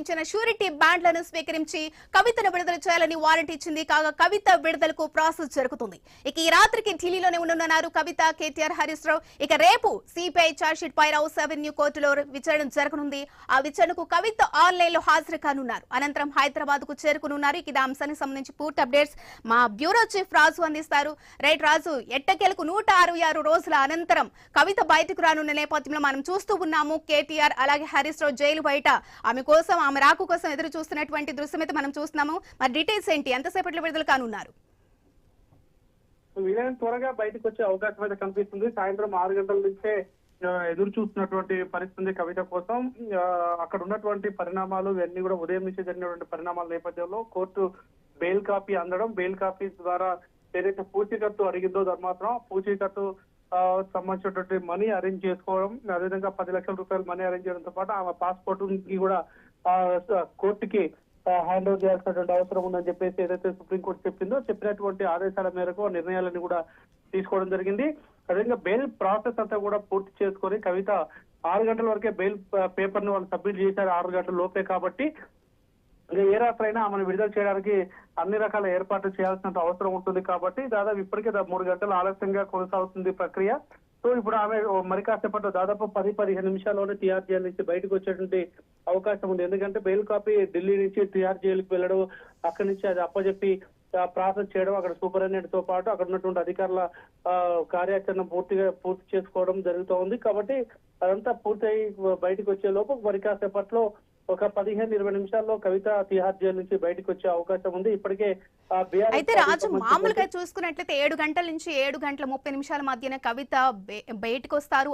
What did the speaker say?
ఇచ్చిన షూరిటీ బ్యాండ్లను స్వీకరించి కవితను విడుదల చేయాలని వారెంట్ ఇచ్చింది. కాగా కవిత విడుదలకు ప్రాసెస్ జరుగుతుంది. ఇక ఈ రాత్రికి ఢిల్లీలోనే ఉండనున్నారు కవిత కేటీఆర్ హరీష్ రావు. ఇక రేపు సిబిఐ చార్జ్షీట్ పై రౌస్ అవెన్యూ కోర్టులో విచారణ జరగనుంది. ఆ విచారణకు కవిత ఆన్లైన్లో హాజరు కానున్నారు. అనంతరం హైదరాబాద్కు చేరుకునున్నారు. ఇక ఇది అంశానికి సంబంధించి పూర్తి అప్డేట్స్ మా బ్యూరో చీఫ్ రాజు అందిస్తారు. రైట్ రాజు ఎట్టకేలకు నూట అరవై ఆరు రోజుల అనంతరం కవిత బయటకు రానున్న నేపథ్యంలో మనం చూస్తూ ఉన్నాము. కేటీఆర్ అలాగే హరీష్ రావు జైలు బయట. ఆమె కోసం ఆమె రాకు కోసం ఎదురు చూస్తున్నటువంటి దృశ్యం అయితే మనం చూస్తున్నాము. మరి డీటెయిల్స్ ఏంటి? ఎంతసేపట్లో విడుదల కానున్నారు? వీలైనంత త్వరగా బయటకు వచ్చే అవకాశం అయితే కనిపిస్తుంది. సాయంత్రం ఆరు గంటల నుంచే ఎదురు చూస్తున్నటువంటి పరిస్థితి కవిత కోసం. అక్కడ ఉన్నటువంటి పరిణామాలు ఇవన్నీ కూడా ఉదయం నుంచి జరిగినటువంటి పరిణామాల నేపథ్యంలో కోర్టు బెయిల్ కాపీ అందడం బెయిల్ కాపీ ద్వారా ఏదైతే పూచీకత్తు అడిగిందో ధర్మాసనం పూచీకత్తు సంబంధించినటువంటి మనీ అరేంజ్ చేసుకోవడం అదేవిధంగా పది లక్షల రూపాయలు మనీ అరేంజ్ చేయడంతో పాటు ఆమె పాస్పోర్ట్కి కూడా కోర్టుకి హ్యాండ్ ఓవర్ చేయాల్సినటువంటి అవసరం ఉందని చెప్పేసి ఏదైతే సుప్రీంకోర్టు చెప్పిందో చెప్పినటువంటి ఆదేశాల మేరకు నిర్ణయాలను కూడా తీసుకోవడం జరిగింది. అదేవిధంగా బెయిల్ ప్రాసెస్ అంతా కూడా పూర్తి చేసుకొని కవిత ఆరు గంటల వరకే బెయిల్ పేపర్ను వాళ్ళు సబ్మిట్ చేశారు ఆరు గంటల లోపే కాబట్టి ఇంకా ఏ రాత్రైనా ఆమెను విడుదల చేయడానికి అన్ని రకాల ఏర్పాట్లు చేయాల్సిన అవసరం ఉంటుంది కాబట్టి దాదాపు ఇప్పటికే దా- మూడు గంటలు ఆలస్యంగా కొనసాగుతుంది ప్రక్రియ. సో ఇప్పుడు ఆమె మరి కాసేపట్లో దాదాపు పది పదిహేను నిమిషాల్లోనే టీఆర్ జైలు నుంచి బయటకు వచ్చేటువంటి అవకాశం ఉంది. ఎందుకంటే బెయిల్ కాపీ ఢిల్లీ నుంచి టీఆర్ జైలుకి వెళ్ళడం అక్కడి నుంచి అది అప్పచెప్పి ప్రాసెస్ చేయడం అక్కడ సూపరింటెండెంట్తో పాటు అక్కడ ఉన్నటువంటి అధికారుల కార్యాచరణ పూర్తిగా పూర్తి చేసుకోవడం జరుగుతూ ఉంది కాబట్టి అదంతా పూర్తయి బయటకు వచ్చే లోపు మరి కాసేపట్లో ఒక పదిహేను ఇరవై నిమిషాల్లో కవిత తిహార్ జైలు నుంచి బయటకు వచ్చే అవకాశం ఉంది. ఇప్పటికే అయితే రాజు మామూలుగా చూసుకున్నట్లయితే ఏడు గంటల నుంచి ఏడు గంటల ముప్పై నిమిషాల మధ్యన కవిత బయటకు వస్తారు